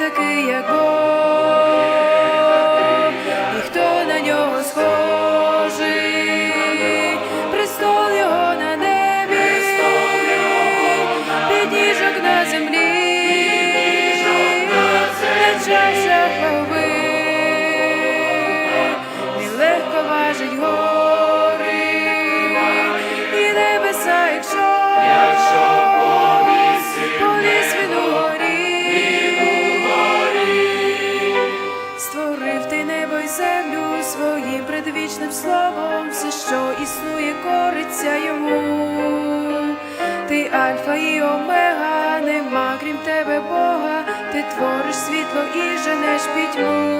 такий, як Бог, створив ти небо й землю своїм предвічним словом, все, що існує, кориться йому. Ти альфа і омега, нема крім тебе Бога, ти твориш світло і женеш пітьму,